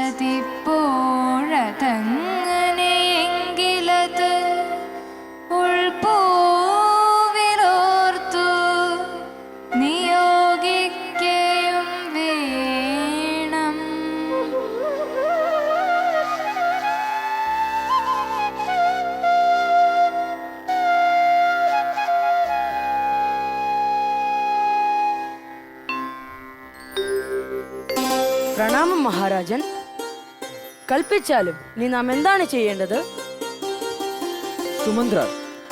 മനസ്സിപ്പോഴതങ്ങനെയെങ്കിലത് ഉൾപൂവിലോർത്തു നിയോഗിക്കയും വേണം. പ്രണാമം മഹാരാജൻ. കൽപ്പിച്ചാലും നീ നാം എന്താണ് ചെയ്യേണ്ടത്? സുമന്ത്ര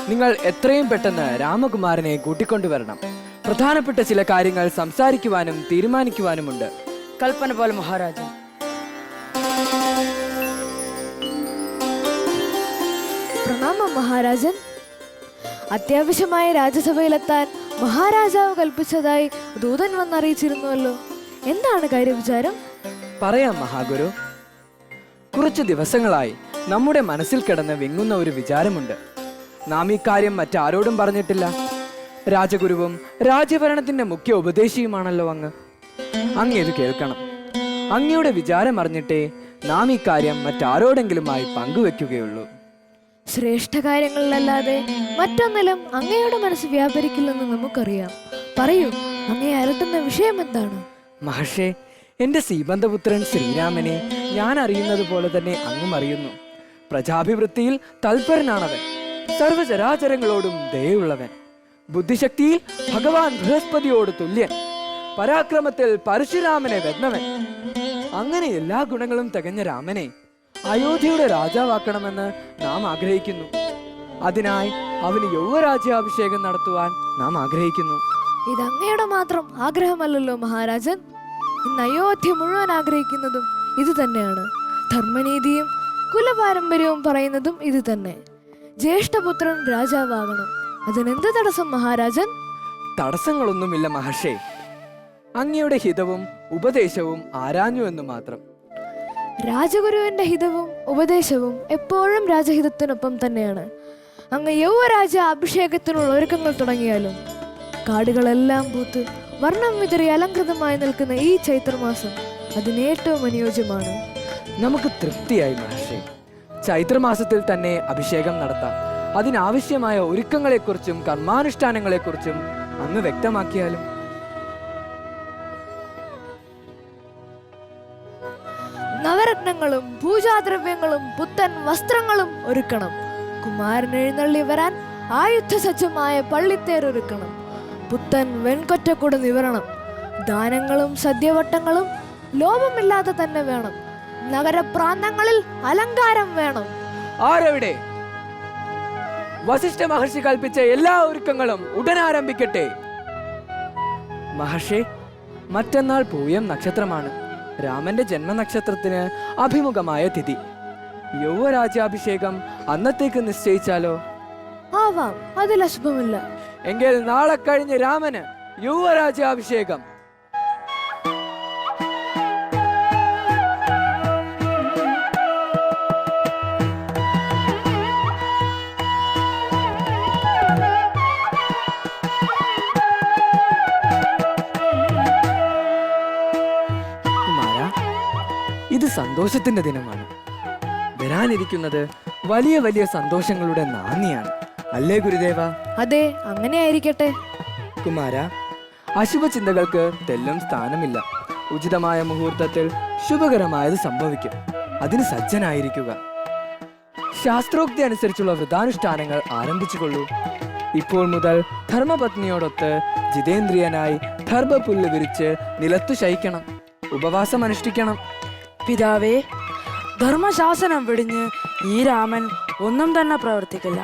നിങ്ങൾ എത്രയും പെട്ടെന്ന് രാമകുമാരനെ കൂട്ടിക്കൊണ്ടുവരണം. പ്രധാനപ്പെട്ട ചില കാര്യങ്ങൾ സംസാരിക്കുവാനും തീരുമാനിക്കുവാനുമുണ്ട്. കൽപ്പന പോലെ മഹാരാജ. പ്രണാമം മഹാരാജൻ. അത്യാവശ്യമായ രാജ്യസഭയിലെത്താൻ മഹാരാജാവ് കൽപ്പിച്ചതായി ദൂതൻ വന്നറിയിച്ചിരുന്നുവല്ലോ. എന്താണ് കാര്യവിചാരം? പറയാം മഹാഗുരു. കുറച്ചു ദിവസങ്ങളായി നമ്മുടെ മനസ്സിൽ കിടന്ന് വിങ്ങുന്ന ഒരു വിചാരമുണ്ട്. നാം ഈ കാര്യം മറ്റാരോടും പറഞ്ഞിട്ടില്ല. രാജഗുരുവും രാജ്യഭരണത്തിന്റെ മുഖ്യ ഉപദേശിയുമാണല്ലോ അങ്ങ്. അങ്ങ് ഇത് കേൾക്കണം. അങ്ങയുടെ വിചാരം അറിഞ്ഞിട്ടേ നാം ഈ കാര്യം മറ്റാരോടെങ്കിലുമായി പങ്കുവെക്കുകയുള്ളൂ. ശ്രേഷ്ഠ കാര്യങ്ങളിലല്ലാതെ മറ്റൊന്നിലും അങ്ങയുടെ മനസ്സ് വ്യാപരിക്കില്ലെന്ന് നമുക്കറിയാം. പറയൂ അങ്ങയെ അലട്ടുന്ന വിഷയം എന്താണ് മഹർഷേ എന്റെ സീബന്ധപുത്രൻ ശ്രീരാമനെ ഞാൻ അറിയുന്നത് പോലെ തന്നെ അങ്ങും അറിയുന്നു. പ്രജാഭിവൃത്തിയിൽ തൽപരനാണവൻ. സർവചരാചരങ്ങളോടും ദയുള്ളവൻ ബുദ്ധിശക്തിയിൽ ഭഗവാൻ ബൃഹസ്പതിയോട് തുല്യൻ. പരാക്രമത്തിൽ പരശുരാമനെ വെന്നവൻ. അങ്ങനെ എല്ലാ ഗുണങ്ങളും തികഞ്ഞ രാമനെ അയോധ്യയുടെ രാജാവാക്കണമെന്ന് നാം ആഗ്രഹിക്കുന്നു. അതിനായി അവന് യൗവരാജ്യാഭിഷേകം നടത്തുവാൻ നാം ആഗ്രഹിക്കുന്നു. ഇത് അങ്ങയുടെ മാത്രം ആഗ്രഹമല്ലല്ലോ മഹാരാജൻ. ഇന്ന് അയോധ്യ മുഴുവൻ ആഗ്രഹിക്കുന്നതും ഇത് തന്നെയാണ്. ധർമ്മനീതിയും കുലപാരമ്പര്യവും പറയുന്നതും ഇത് തന്നെ. ജ്യേഷ്ഠപുത്രൻ രാജാവാകണം. അതിനെന്ത് തടസ്സം മഹാരാജൻ? തടസ്സങ്ങളൊന്നുമില്ല മഹർഷേ. അങ്ങയുടെ ഹിതവും ഉപദേശവും ആരാഞ്ഞു എന്ന് മാത്രം. രാജഗുരുവിന്റെ ഹിതവും ഉപദേശവും എപ്പോഴും രാജഹിതത്തിനൊപ്പം തന്നെയാണ്. അങ്ങ് യൗവരാജ അഭിഷേകത്തിനുള്ള ഒരുക്കങ്ങൾ തുടങ്ങിയാലും കാടുകളെല്ലാം പൂത്ത് വർണം വിതറി അലങ്കൃതമായി നിൽക്കുന്ന ഈ ചൈത്രമാസം അതിനേറ്റവും അനുയോജ്യമാണ്. നമുക്ക് തൃപ്തിയായി മഹർഷി. ചൈത്രമാസത്തിൽ തന്നെ അഭിഷേകം നടത്താം. അതിനാവശ്യമായ ഒരുക്കങ്ങളെക്കുറിച്ചും കർമാനുഷ്ഠാനങ്ങളെക്കുറിച്ചും അങ്ങ് വ്യക്തമാക്കിയാലും. നവരത്നങ്ങളും പൂജാദ്രവ്യങ്ങളും പുത്തൻ വസ്ത്രങ്ങളും ഒരുക്കണം. കുമാരൻ എഴുന്നള്ളി വരാൻ ആയുധസജ്ജമായ പള്ളിത്തേർ ഒരുക്കണം. പുത്തൻ വെൺകൊറ്റക്കൂട് നിവരണം. ദാനങ്ങളും സദ്യവട്ടങ്ങളും ലോപമില്ലാതെ തന്നെ വേണം. നഗരപ്രാന്തങ്ങളിൽ അലങ്കാരം വേണം. ആരവിടെ? വസിഷ്ഠ മഹർഷി കൽപ്പിച്ച എല്ലാ ഒരുക്കങ്ങളും ഉടൻ ആരംഭിക്കട്ടെ. മഹർഷി മറ്റന്നാൾ പൂയം നക്ഷത്രമാണ്. രാമന്റെ ജന്മനക്ഷത്രത്തിന് അഭിമുഖമായ തിഥി. യൗവരാജ്യാഭിഷേകം അന്നത്തേക്ക് നിശ്ചയിച്ചാലോ? ആവാം അതിൽ അശുഭമില്ല. എങ്കിൽ നാളെ കഴിഞ്ഞ് രാമന് യുവരാജ്യാഭിഷേകം. സന്തോഷത്തിന്റെ ദിനമാണ്. വരാനിരിക്കുന്നത് വലിയ വലിയ സന്തോഷങ്ങളുടെ നാന്ദിയാണ് അല്ലേ ഗുരുദേവ? അതെ അങ്ങനെ ആയിരിക്കട്ടെ കുമാര അശുഭ ചിന്തകൾക്ക് തെല്ലും സ്ഥാനമില്ല. ഉചിതമായ മുഹൂർത്തത്തിൽ ശുഭകരമായത് സംഭവിക്കും. അതിന് സജ്ജനായിരിക്കുക. ശാസ്ത്രോക്തി അനുസരിച്ചുള്ള വ്രതാനുഷ്ഠാനങ്ങൾ ആരംഭിച്ചുകൊള്ളൂ. ഇപ്പോൾ മുതൽ ധർമ്മപത്നിയോടൊത്ത് ജിതേന്ദ്രിയനായി ധർമ്മപുല്ല് വിരിച്ച് നിലത്തു ശയിക്കണം. ഉപവാസം അനുഷ്ഠിക്കണം പിതാവേ ധർമ്മശാസനം വെടിഞ്ഞ് ഈ രാമൻ ഒന്നും തന്നെ പ്രവർത്തിക്കില്ല.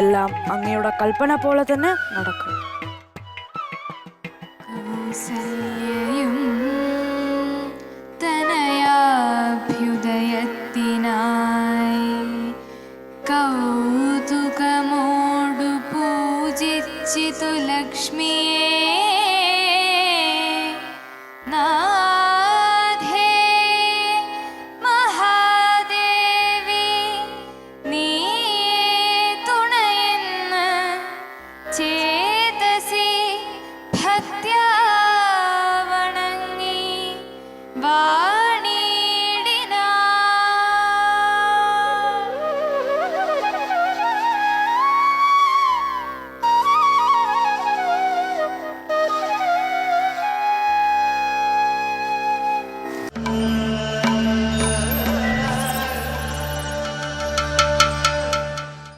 എല്ലാം അങ്ങയുടെ കൽപ്പന പോലെ തന്നെ നടക്കും. തനയാഭ്യുദയത്തിനായി കൗതുകമോടു പൂജിച്ചിതു ലക്ഷ്മിയേ 제발.